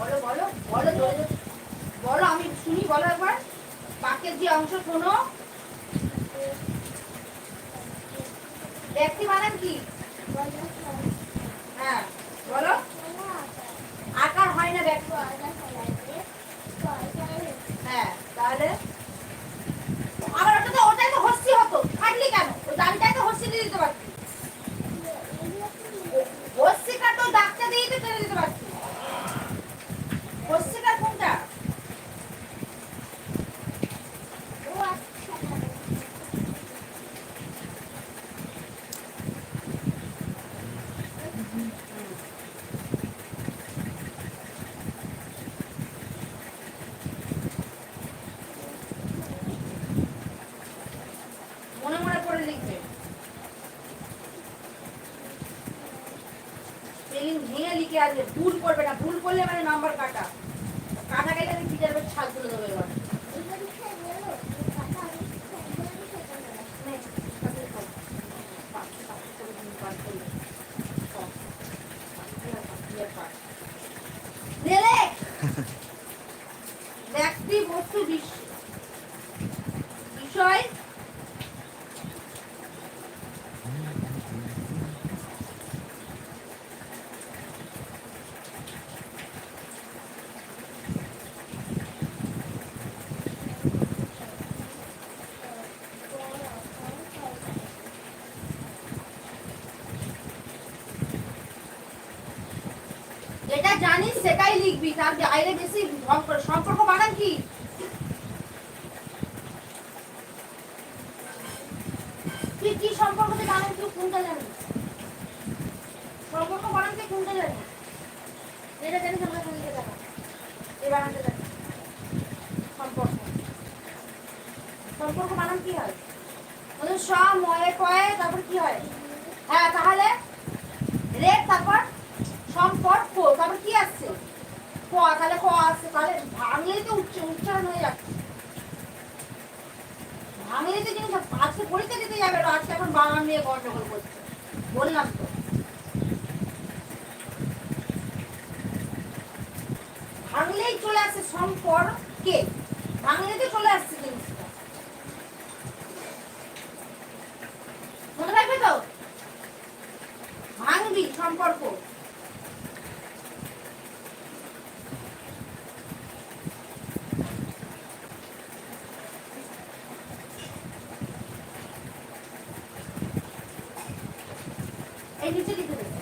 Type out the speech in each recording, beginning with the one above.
বলো বলো একবার। বাক্যের যে অংশ শোনো। ব্যক্তি বানান কি? হ্যাঁ বলো। আকার হয় না ব্যক্তি হ্যাঁ তাহলে আবার ওটা তো ওটাই তো হস্যি হতো কাটলি কেন ওই দাড়িটাই তো হস্যি দিয়ে দিতে পারতি হস্যিকার তো ডাক্তার দিয়ে তো টেনে দিতে পারতি হস্যিকার কোনটা মনে মনে করে লিখবে স্পেলিং লিখে আসবে ভুল করবে না ভুল করলে মানে নাম্বার কাটা কাটা গেলে আমি টিচার ছাল তুলে দেবো এবার তাড়াতাড়ি কর। লিখবি, তার ঢং সম্পর্ক বানান কি? তুই কি সম্পর্ক থেকে তুই? কোনটা জানিস সম্পর্ক তুই কোনটা দেখা এই বানানটা জানিস সম্পর্ক। সম্পর্ক কি হয়? মানে স ময়ে কয়ে তারপর কি হয়? হ্যাঁ তাহলে রেট, তারপর সম্পর্ক ক তাহলে ক আসছে তাহলে ভাঙলেই তো উচ্চ উচ্চারণ হয়ে যাচ্ছে। ভাঙলেই তো জিনিস আজকে পরীক্ষা দিতে যাবে আজকে এখন বাংলা নিয়ে গন্ডগোল করছে। বললাম তো। ভাঙলেই চলে আসছে সম্পর্কে ভাঙলেই তো চলে আসছে জিনিসটা। মনে রাখবে তো? ভাঙবি, সম্পর্ক। এই নিচে লিখে দেবে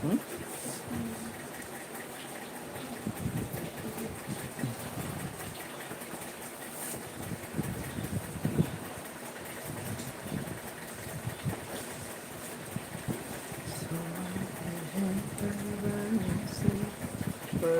হুম?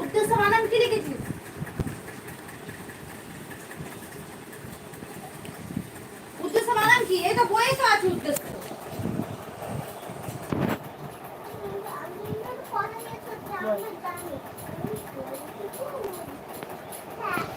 উদ্দেশ্য বানান কি লিখেছিস উদ্দেশ্য বানান কি? এটা বইয়ে তো আছে উদ্দেশ্য